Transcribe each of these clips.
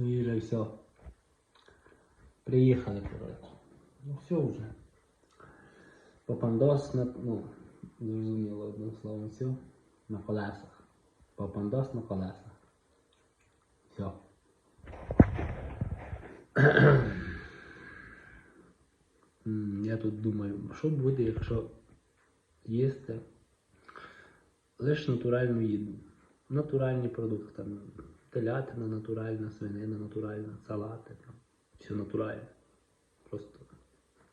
Ну вже все. Приїхали, коротше. Ну все вже. Попандос на, ну, зрозуміло одним словом, все. На колесах. Попандос на колесах. Все. Я тут думаю, що буде, якщо їсти лише натуральну їду. Натуральні продукти, там телятина натуральна, свинина натуральна, салати, там, все натуральне. Просто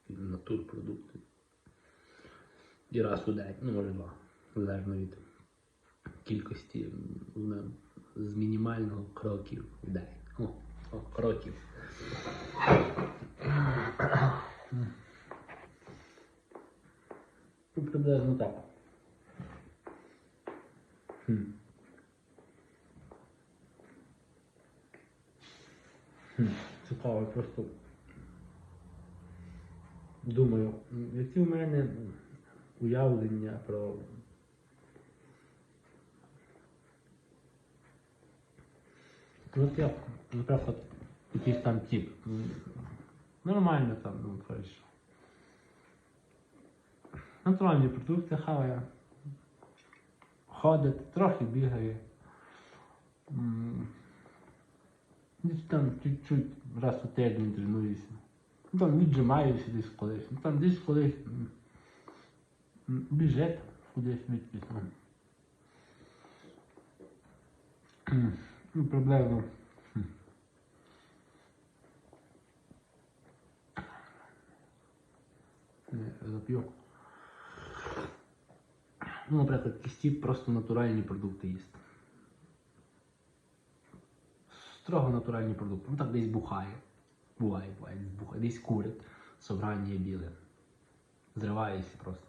натурпродукти. І раз у день, ну може два, залежно від кількості з мінімального кроків в день. О, о кроків. Ну, приблизно так. Хм. Цікаво, просто думаю, які в мене уявлення про. Ну, от я, наприклад, якийсь там тип. Нормально там, ну, коротше. Натуральні продукти хаває. Ходить, трохи бігає. Десь там чуть-чуть раз у тиждень тренуюся. Ну, Там віджимаюся десь колись. Ну, там десь колись м, м, кудись відпіс. Ну, проблема. хм. Не, Зап'ю. Ну, наприклад, кисті просто натуральні продукти їсти. Строго натуральні продукти. Ну так десь бухає. Буває, буває, десь бухає. Десь курить. Собрання біле. Зривається просто.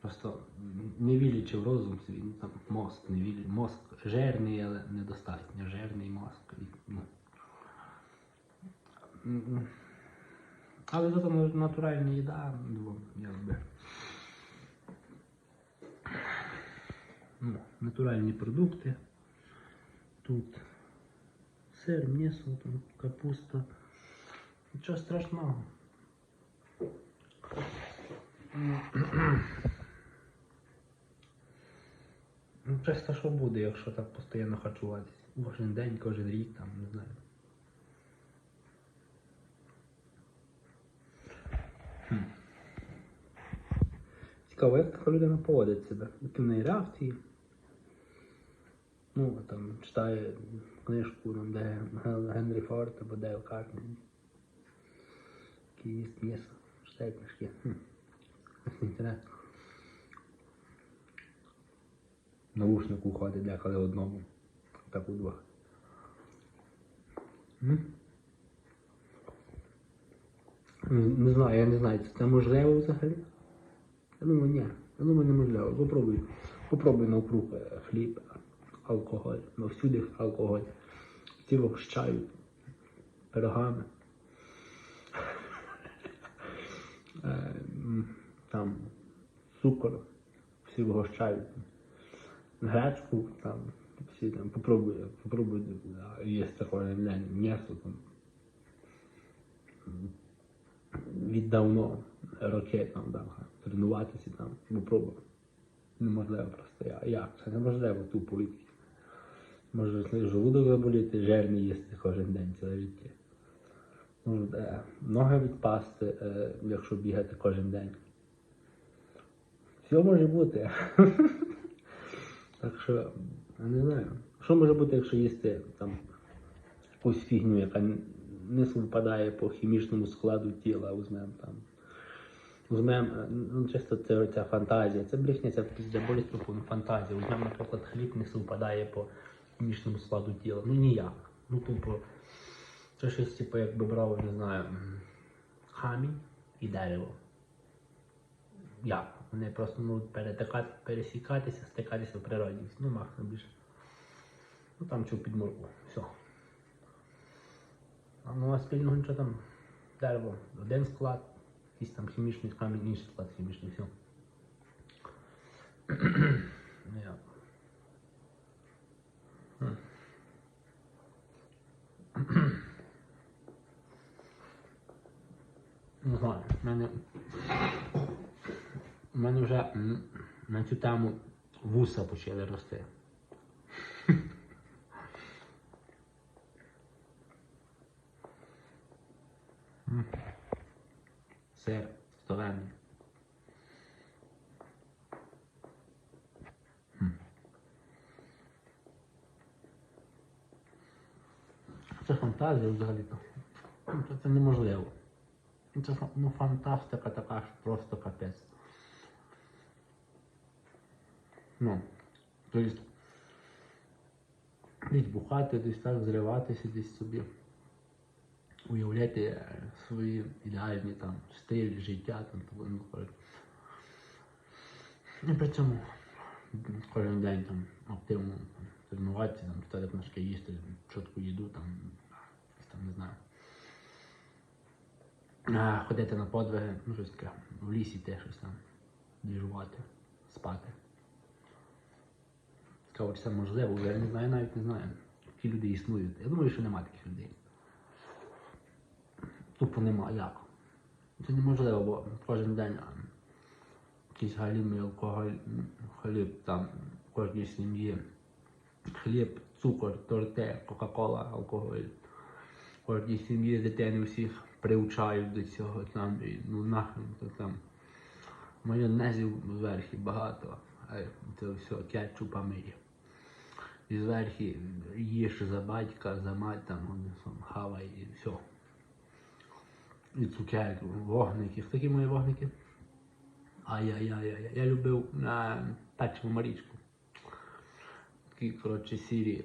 Просто не вілячи в розум свій, ну там мозк не вілі. Мозк жирний, але недостатньо. Жирний мозк. Ну. Але зато натуральна їда, якби. Ну, натуральні продукти. Тут сир, м'ясо, там, капуста. Нічого страшного. Ну, часто що буде, якщо так постійно харчуватися. Кожен день, кожен рік, там, не знаю. Хм. Цікаво, як така людина поводить себе, які в неї реакції. Ну, там читає книжку, там, де Генрі Форд або Дейл Картман. Їсть м'ясо, читає книжки. Інтересно. Наушнику ходить деколи одному. Так у двох. Не, знаю, я не знаю, це, це можливо взагалі. Я думаю, ні. Я думаю, неможливо. Попробуй. Попробуй навкруг е, хліб, алкоголь. Ну, всюди алкоголь. Всі вогощають пирогами. Там цукор. Всі вигощають. Гречку там. Всі там попробуй да, їсти кожен м'ясо там. віддавно роки там, да, тренуватися там, попробував. Неможливо просто. Як? Це неможливо тупо. Може желудок заболіти, жирний їсти кожен день ціле життя. Може е, ноги відпасти, е, якщо бігати кожен день. Все може бути. так що, я не знаю. Що може бути, якщо їсти там якусь фігню, яка не співпадає по хімічному складу тіла, візьмемо там. Візьмемо, е, ну чисто це ця фантазія. Це брехня, це пізде болість ну, фантазія. Візьмемо, наприклад, хліб не співпадає по хімічному складу тіла. Ну ніяк. Ну тупо. Це щось, типу, якби брав, не знаю, камінь і дерево. Як? Вони просто можуть перетикати, пересікатися, стикатися в природі. Ну, максимум більше. Ну там чув під морку. Все. А ну а спільного нічого там дерево. Один склад, якийсь там хімічний камінь, інший склад хімічний, все. Ну, У мене, у мене вже на цю тему вуса почали рости. Сир стовенний. Це фантазія взагалі-то. Ну, це неможливо. Ну, Це ну, фантастика така ж просто капець. Ну, тобто, десь бухати, десь так зриватися десь собі. Уявляти е, свої ідеальні там стиль, життя там того, ну. І при цьому кожен день там активно тренуватися, там, читати книжки, їсти чітку їду, там, там не знаю. Ходити на подвиги, ну щось таке, в лісі теж щось там, діжувати, спати. Цікаво, чи це можливо, я не знаю, навіть не знаю. Які люди існують. Я думаю, що немає таких людей. Тупо нема як. Це неможливо, бо кожен день якийсь галімий алкоголь, хліб там кожній сім'ї. Хліб, цукор, торте, Кока-Кола, алкоголь. Кожній сім'ї дитини всіх приучають до цього там, і, ну нахрен, то там майонезів зверху багато, а це все кетчупами є. І зверху їж за батька, за мать, там вони сам хавай і все. І цукерки, вогники. Такі мої вогники? Ай-яй-яй-яй. я любив на печиву Марічку. Такий, коротше, сірі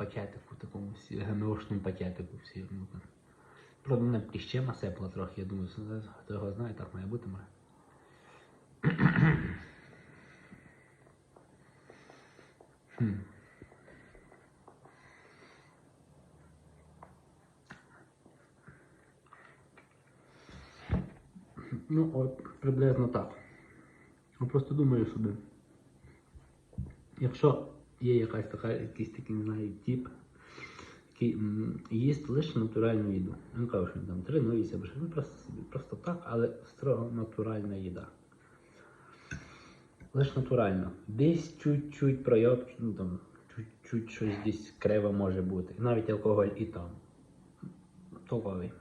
пакетику, такому ГМОшному пакетику всі. Ну. Правда, мене кліщема сепла трохи, я думаю, хто його знає, так має бути. Хм. Ну, от, приблизно так. Я просто думаю собі. Якщо є якась така, якийсь такий, не знаю, тип, який їсть лише натуральну їду. Не кажу, що він там тренується, що він просто просто так, але строго натуральна їда. Лише натурально. Десь чуть-чуть пройоб, ну там, чуть-чуть щось десь криво може бути. Навіть алкоголь і там. Толковий.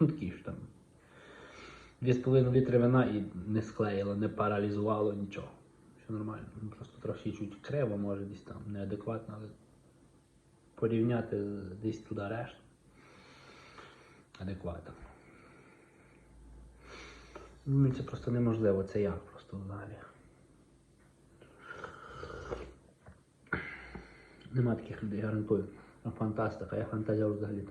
Ну такий ж там. 2,5 літри вина і не склеїло, не паралізувало нічого. Все нормально. Просто трохи чуть криво, може десь там неадекватно, але порівняти десь туди решту. Адекватно. Ну, це просто неможливо, це як просто взагалі. Нема таких людей, гарантую. Фантастика, я фантазер взагалі.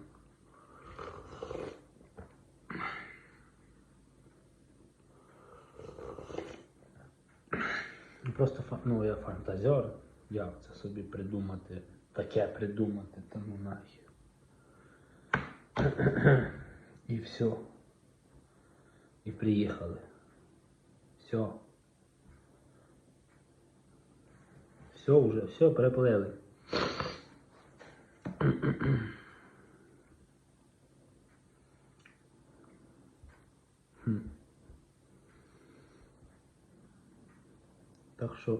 Просто ну, я фантазер, як це собі придумати, таке придумати, та ну нахер. І все. І приїхали. Все. Все вже, все, переплили. Хм. Так що.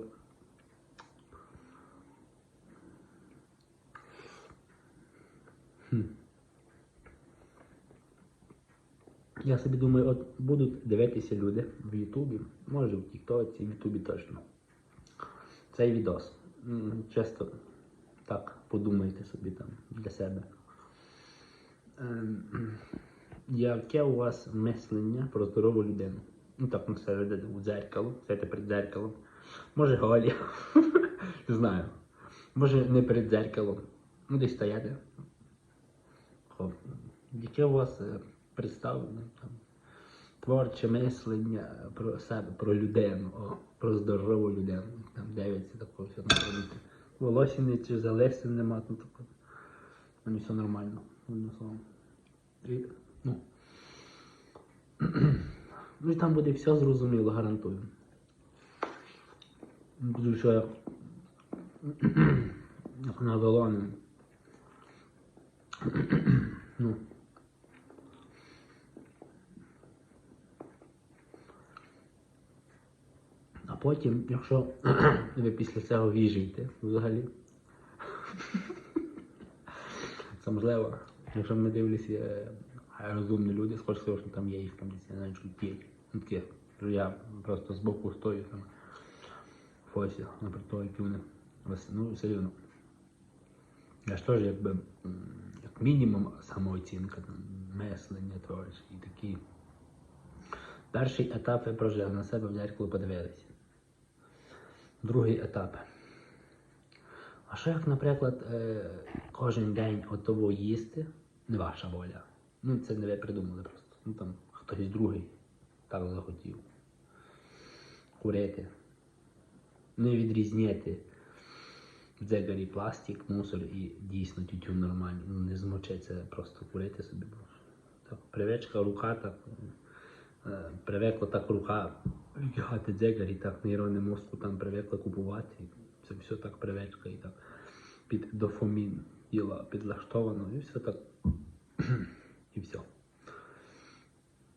Я собі думаю, от будуть дивитися люди в Ютубі, може в Тіктоці, в Ютубі точно. Цей відос. Чисто так подумайте собі там для себе. Ем, Яке у вас мислення про здорову людину? Ну так, ну серед у дзеркало, сядьте перед дзеркалом. Може голі. Не знаю. Може не перед дзеркалом. Ну десь стояти. Яке у вас е, представлення там, творче мислення про себе, про людину, о, про здорову людину. Там дивиться такого все робити. Волосся не чи залисин нема, ну тако. Мені все нормально. одним словом. І, ну. ну і там буде все зрозуміло, гарантую. Буду ще як навела. Ну. А потім, якщо ви після цього віжуєте взагалі, це можливо, якщо ми дивлюся е, розумні люди, скоріше, що там є їх там десь не знаю, ну, що п'ять. Я просто з боку стою там фосі, напроти, які вони. Ну, все рівно. Я ж теж якби як мінімум самооцінка, мислення творче і такі. Перший етап ви прожили, на себе в дзеркало подивилися. Другий етап. А що як, наприклад, е, кожен день отово їсти, не ваша воля. Ну, це не ви придумали просто. Ну там хтось другий так захотів. Курити. Не відрізняти в дзигарі пластик, мусор і дійсно тютюн нормальний. Ну не змочиться просто курити собі. Так, привичка, рука так. е, Привикла так рука витягати дзигарі, так нейрони мозку там привикла купувати. Це все так привичка і так під дофамін тіла підлаштовано, і все так. і все.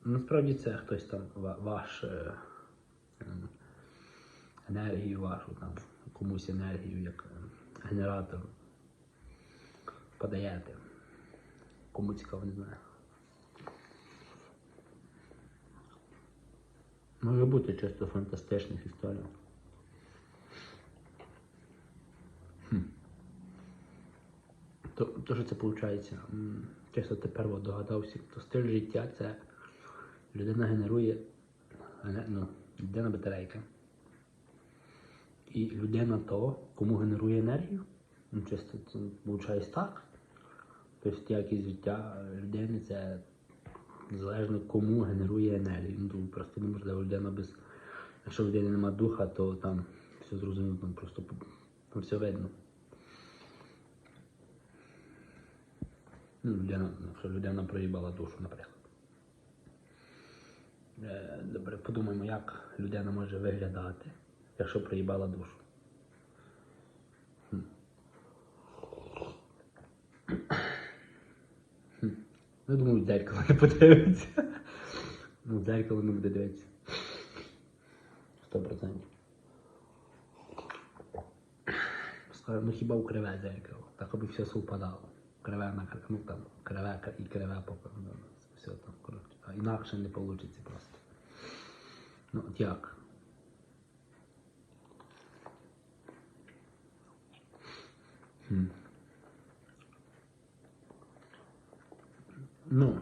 Насправді це хтось там ва- ваш е, енергію вашу, там, комусь енергію як е, генератор подаєте. Кому цікаво, не знаю. Може бути чисто фантастичних історій. Хм. То, це виходить? Чесно тепер догадався, то стиль життя це людина генерує ене- ну, людина батарейка. І людина то, кому генерує енергію. Ну, чисто це виходить так. Тобто якість життя людини це залежно кому генерує енергію. Ну, просто неможливо людина без. Якщо в людини немає духа, то там все зрозуміло, там просто там все видно. Ну, людина, якщо людина проїбала душу, наприклад. Е, Добре, подумаємо, як людина може виглядати, якщо проїбала душу. Я думаю, в дзеркало не подивиться. Ну, в дзеркало не буде дивитися. Сто процентів. Скажу, ну хіба у криве дзеркало, так аби все совпадало. Криве на ну там криве і криве поки, ну, все там, коротше. А інакше не вийде просто. Ну, от як? Ну,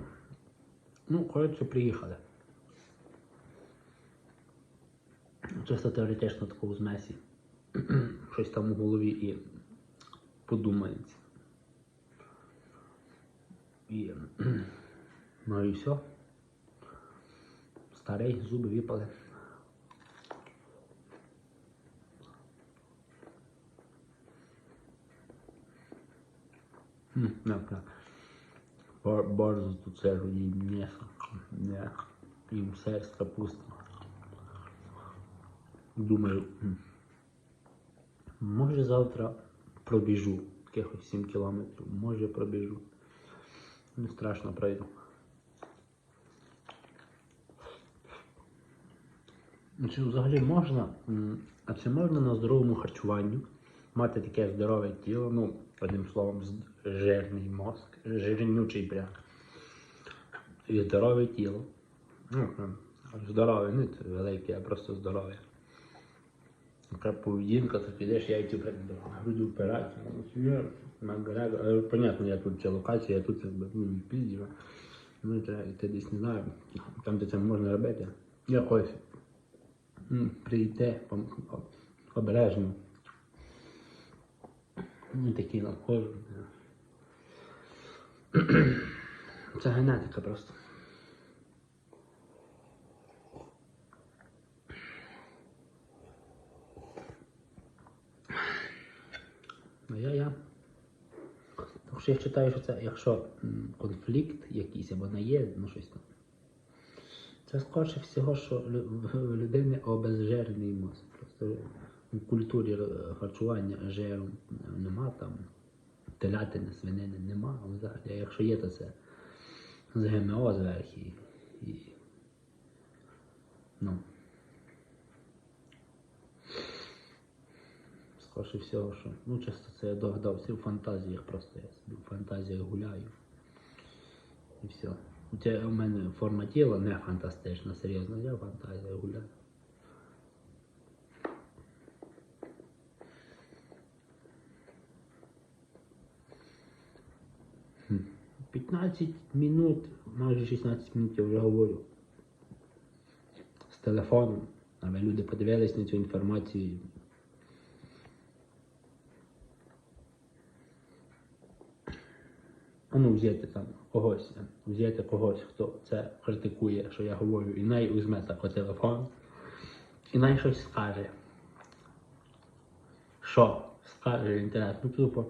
ну, коротше, приїхали. Чисто теоретично такого змесі. Щось там у голові і подумається. І, ну і все. Старий, зуби випали. Так. Борзо тут сижу, їм м'ясо. Сир з капустою. Думаю, може завтра пробіжу якихось 7 кілометрів, може пробіжу. Не страшно пройду. Чи взагалі можна, а чи можна на здоровому харчуванню мати таке здорове тіло, ну, одним словом, жирний мозк, жирнючий прям. І здорове тіло. Ну, здорове, не це велике, а просто здорове. Така поведінка, то підеш, я до груди впирати. Ну. Е, Понятно, я тут ця локація, я тут якби, ну, Пізді. Ну, йти десь не знаю, там, де це можна робити. Якось прийти обережно. Ну, такі надходжу. Це генетика просто. Ну, я, я. Так що я вважаю, що це, якщо конфлікт якийсь або наїзд, ну щось там. Це скорше всього, що в людини обезжирений мозок. Просто в культурі е, харчування жиру нема там, телятини, свинини нема, а якщо є, то це з ГМО зверху. І, ну. скоріше всього, що ну часто це я догадався у фантазіях просто я собі в фантазіях гуляю. І все. У мене форма тіла не фантастична, серйозно, я в фантазіях гуляю. Хм. 15 минут, майже 16 минут я вже говорю з телефоном, але люди подивились на цю інформацію. А ну взяти там когось, взяти когось, хто це критикує, що я говорю, і най візьме тако телефон, і най щось скаже. Що скаже інтерес? Ну, тупо,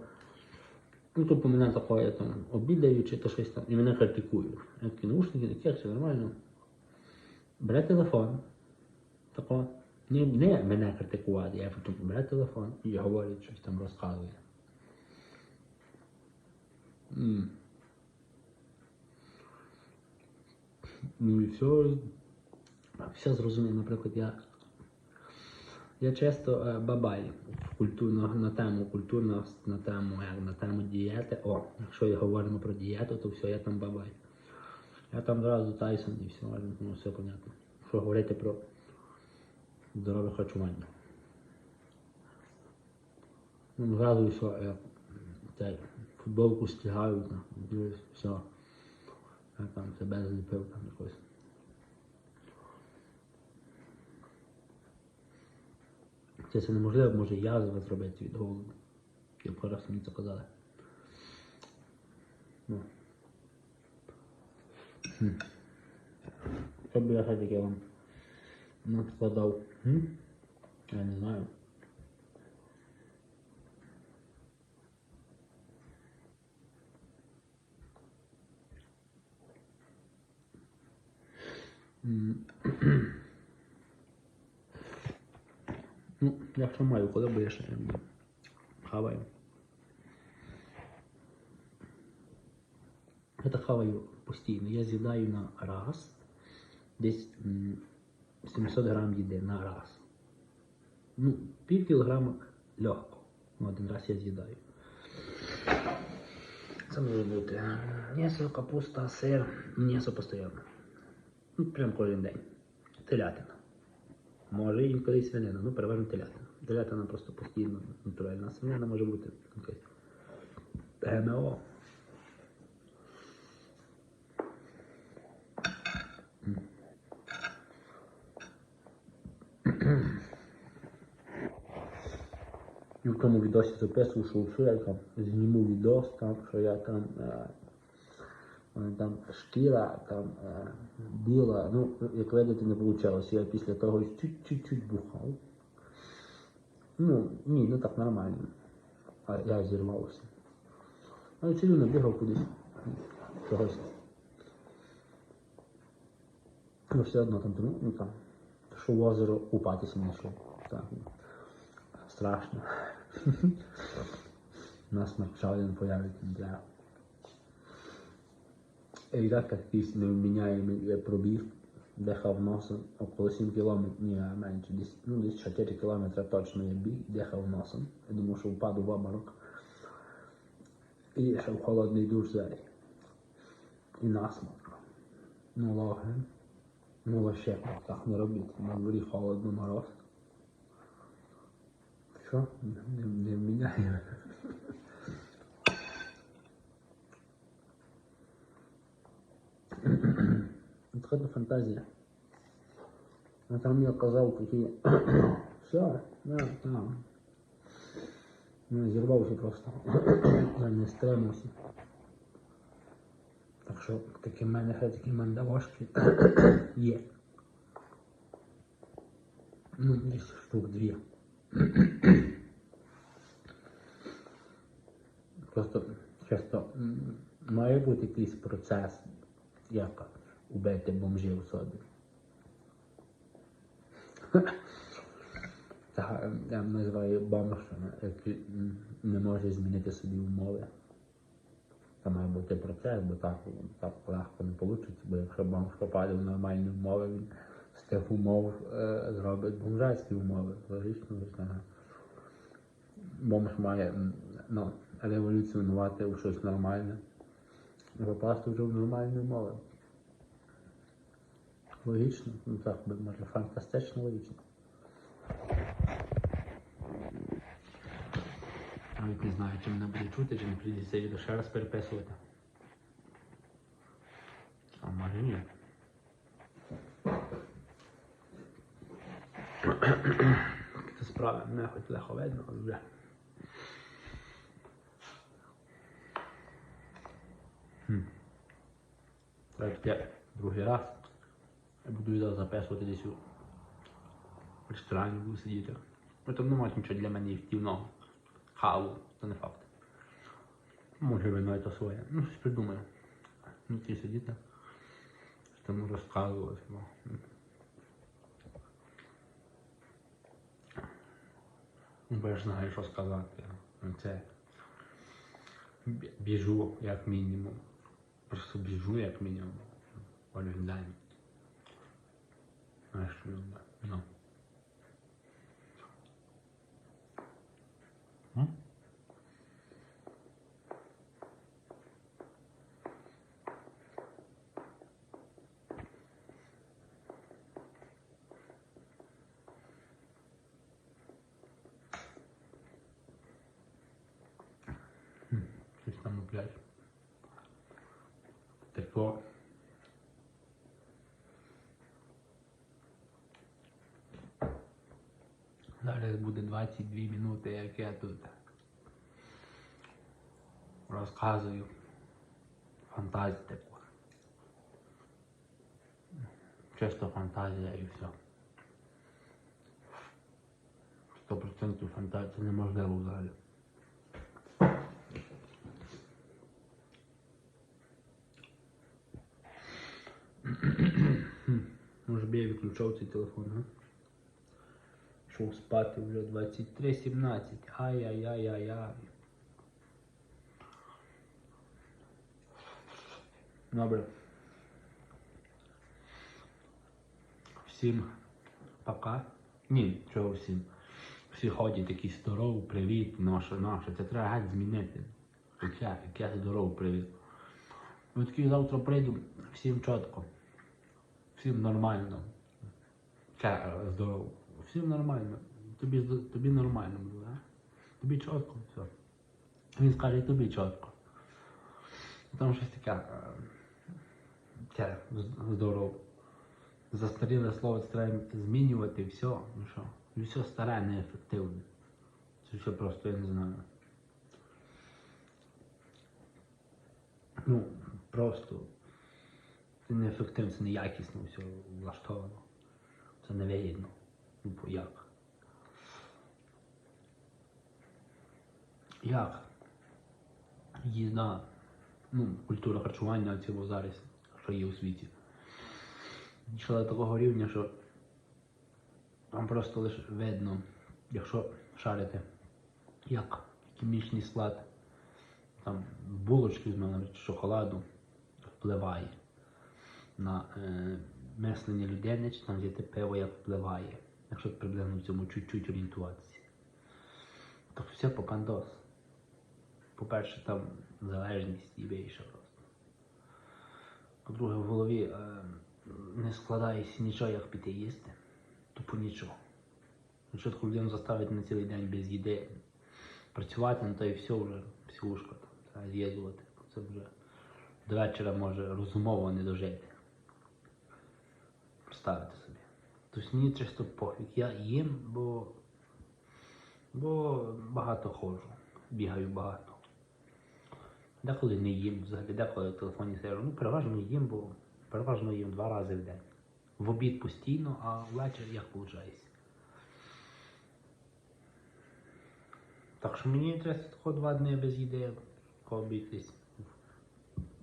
ну, тупо мене такое там обідають чи то щось там, і мене критикують. Я такі наушники, такі, все нормально. Бере телефон, тако, не, не мене критикувати, я потім бере телефон і говорить, щось там розказує. Ну і все. Все зрозуміло, наприклад, я. Я часто е, бабай культурно на тему культурно на тему, як на тему дієти. О, якщо говоримо про дієту, то все, я там бабай. Я там зразу Тайсон і все, ну, все понятно. Що говорити про здорове харчування. Ну, зразу все, я цей, футболку стягаю, все. Я там себе зліпив там якось. Це, це неможливо, може язва зробити від голоду. Як раз мені це казали. Ну. Що б я таке вам накладав? Я не знаю. М. Ну, якщо маю, коли я ще хаваю. Я хаваю постійно. Я з'їдаю на раз десь 700 грам їди на раз. Ну, пів кілограма легко. Ну, Один раз я з'їдаю. Це може бути м'ясо, капуста, сир, м'ясо постійно. Ну, прям кожен день. Телятина. Може інколи свинина, ну переважно телятина. Телятина просто постійно натуральна. Свинина може бути ГМО. І в тому відосі записував, що я там зніму відос, там, що я там, е, там шкіра, там е, біла. Ну, як видите, не вийшло. Я після того чуть-чуть бухав. Ну, ні, ну так нормально. А я зірвався. Але все рівно бігав кудись. Чогось. Ну, все одно там, ну, ну там, що в озеро купатися не йшов. Так. Страшно. Нас навчали не треба. Так якийсь невміняємий пробіг, дихав носом около 7 кілометрів, ні, менше, десь, ну, десь 4 кілометри точно я біг, дихав носом. Я думав, що впаду в обморок. І ще в холодний душ зелі. І насморк. Ну, логи. Ну, вообще, так не робіть. На дворі холодно мороз. Що? Не, не міняє. Фантазія. А там я казав такі. Все, да, там. Ну, зірвався просто. Я не стримався. Так що такі в мене ще такі мандавошки є. Ну, десь штук дві. Просто часто має бути якийсь процес, як убити бомжів собі. Та, я називаю бомжами, який не може змінити собі умови. Це має бути процес, бо так, так легко не вийде, бо якщо бомж попаде в нормальні умови, він з тих умов е, зробить бомжацькі умови. Логічно, звичайно. бомж має ну, революціонувати у щось нормальне. Попасти вже в нормальну мову. Логічно, ну так може фантастично логічно. Навіть не знаю, чи мене буде чути, чи не прийдеться відео ще раз переписувати. А може ні. Це справи мене хоч легко видно, але вже. Так, я другий раз. Я буду відео записувати десь у ресторані буду сидіти. Ну там немає нічого для мене втівного. Хаву, це не факт. Може вино то своє. Ну, щось придумаю. Ну, ті сидіти. Там розказувати. Ну. Ну, Бо я ж знаю, що сказати. Ну, Це біжу як мінімум. Просто біжу як мінімум. Кожен день. Знаєш, ну, ну. М? М, Щось там, блядь. Тепло. Зараз буде 22 минути, як я тут розказую фантазію. Чисто фантазія і все. 100% фантазія неможливо взагалі. Може б я відключав цей телефон, а? Пішов спати вже 23.17. Ай-яй-яй-яй-яй. Добре. Всім пока. Ні, чого всім. Всі ходять такі здоров, привіт, наше, наше. Це треба геть змінити. Яке, яке здоров, привіт. Ось такий завтра прийду, всім чітко. Всім нормально. Ча, здорово. Всім нормально. Тобі, тобі нормально буде, а? Тобі чітко, все. Він скаже, і тобі чітко. Там щось таке. е, Це здорово. Застаріле слово це треба змінювати, все. Ну що? І все старе, неефективне. Це все просто, я не знаю. Ну, просто. Це неефективно, це неякісно все влаштовано. Це невигідно. Ну, як? Як? Їда, ну, культура харчування цього зараз, що є у світі. Дійшла до такого рівня, що там просто лише видно, якщо шарити, як хімічний склад там булочки з мене шоколаду впливає на е, мислення людини, чи там взяти пиво, як впливає, якщо приблизно в цьому чуть-чуть орієнтуватися. То все попандос. По-перше, там залежність і більше просто. По-друге, в голові е, не складається нічого, як піти їсти. Тупо нічого. Якщо таку людину заставити на цілий день без їди працювати, ну то і все вже психушка там, з'їздувати. Це вже до вечора може розумово не дожити. Представити собі. Тобто мені чисто пофіг. Я їм, бо, бо багато ходжу, бігаю багато. Деколи не їм, взагалі деколи в телефоні сижу. Ну, переважно їм, бо переважно їм два рази в день. В обід постійно, а ввечері як виходить. Так що мені треба два дні без їди обійтись.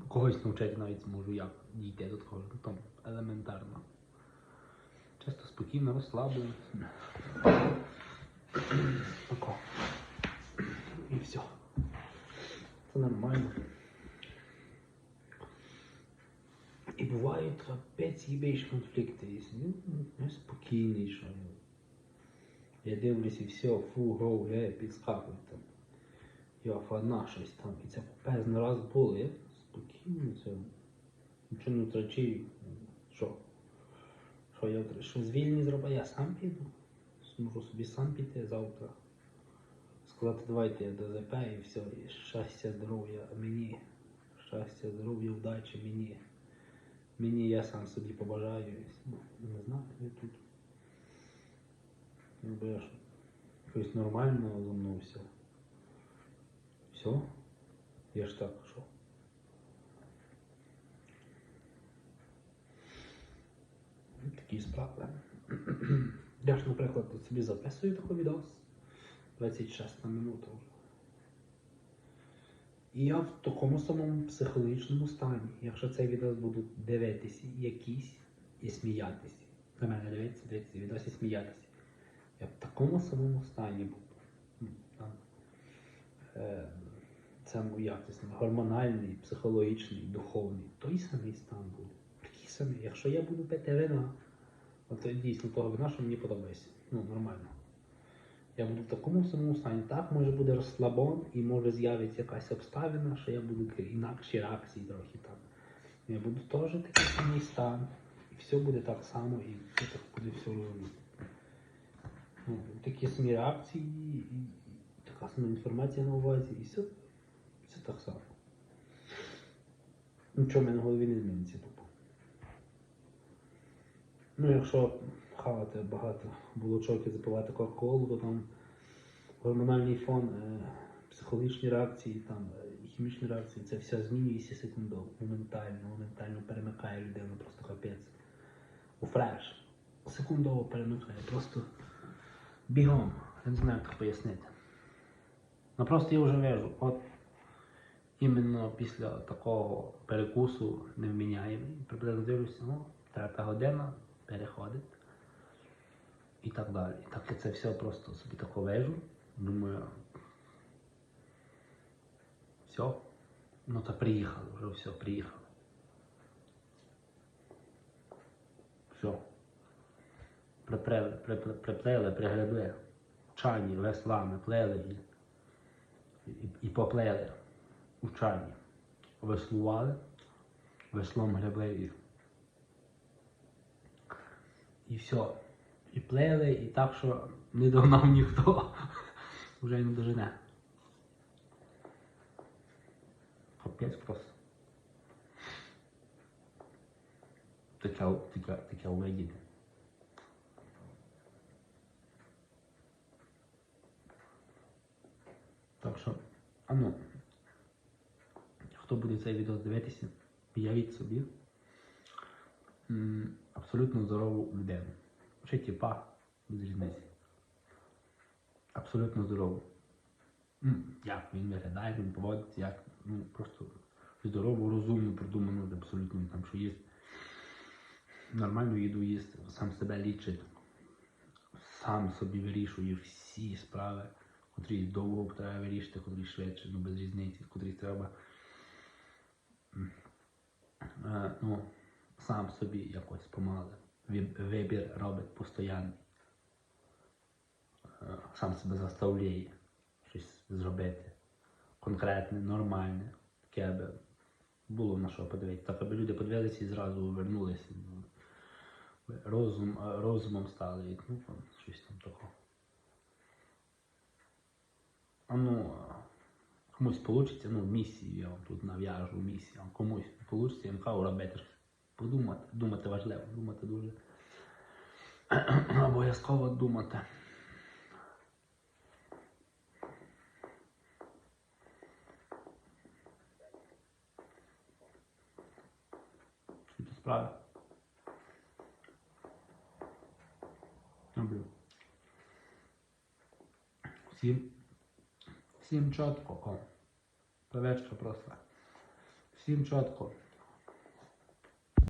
Когось навчити навіть зможу, як дійти до такого, ну там елементарно. Чисто спокійно, розслаблено. Тако. І все. Це нормально. І бувають капець і конфлікти. І сидить, ну, спокійніше. Я дивлюсь і все, фу, гоу, гей, підскакують там. Я фана щось там. І це пезний раз було. Я спокійно це. Нічого не втрачаю. Що? Що я що звільні зроблю? Я сам піду. Зможу собі сам піти завтра. Сказати, давайте я до ЗП і все, і щастя, здоров'я мені. Щастя, здоров'я, удачі мені. Мені я сам собі побажаю. Ну, Не знаю, я тут. Якби я ж якось нормально зо все. Все? Я ж так, що? Такі справи. Я ж, наприклад, собі записую такий відос. 26 минута вже. І я в такому самому психологічному стані. Якщо цей відос будуть дивитися якісь і сміятися. На мене дивитися, дивитися відос і сміятися. Я в такому самому стані буду. М, там, е, Це як гормональний, психологічний, духовний. Той самий стан буде. Такий. Якщо я буду пити вина, от дійсно того вина, що мені подобається. Ну, нормально. Я буду в такому самому стані. Так, може буде розслабон і може з'явиться якась обставина, що я буду інакші реакції трохи там. Я буду теж такий самий стан. І все буде так само, і все так буде все розуміти. Ну, такі самі реакції, і, така сама інформація на увазі, і все, все так само. Нічого в мене в голові не зміниться. Ну, якщо хавати багато булочок і запивати кока-колу, то там гормональний фон, е, психологічні реакції, там, е, хімічні реакції, це все змінюється секундово, моментально, моментально перемикає людину, просто капець. У фреш. Секундово перемикає, просто бігом. Я не знаю, як пояснити. Ну просто я вже вижу, от іменно після такого перекусу невміняємий, приблизно дивлюся, ну, трета година переходить і так далі. Так я це все просто собі тако вижу. Думаю, все, ну то приїхали, вже все, приїхали. Все. Приплели, приплели, пригребли. Чані, веслами, плели і, і поплели у чані. Веслували, веслом гребли і і все. І плели, і так, що не догнав ніхто. Вже й не дожене. Капець просто. Таке, таке, таке увидіти. Так що, а ну, хто буде цей відео дивитися, уявіть собі абсолютно здорову людину. Чи тіпа, без різниці. Абсолютно здорову. Як він виглядає, він поводиться, як ну, просто здорову, розумну, продуману, абсолютно там, що їсть. Нормальну їду їсть, сам себе лічить, сам собі вирішує всі справи, котрі довго треба вирішити, котрі швидше, ну без різниці, котрі треба. е, ну, сам собі якось помале. Вибір робить постійний. Е, Сам себе заставляє щось зробити. Конкретне, нормальне, таке аби було на що подивитися. Так, аби люди подивилися і зразу вернулися. ну, Розум, е, розумом стали, ну, щось там такого. Ну, е, комусь вийде, ну, місію я вам тут нав'яжу місію, комусь вийде, я робити. Подумати, думати важливо, думати дуже. Обов'язково думати. Це справи? Люблю. Всім, всім чітко, о. Привичка просто. Всім чітко.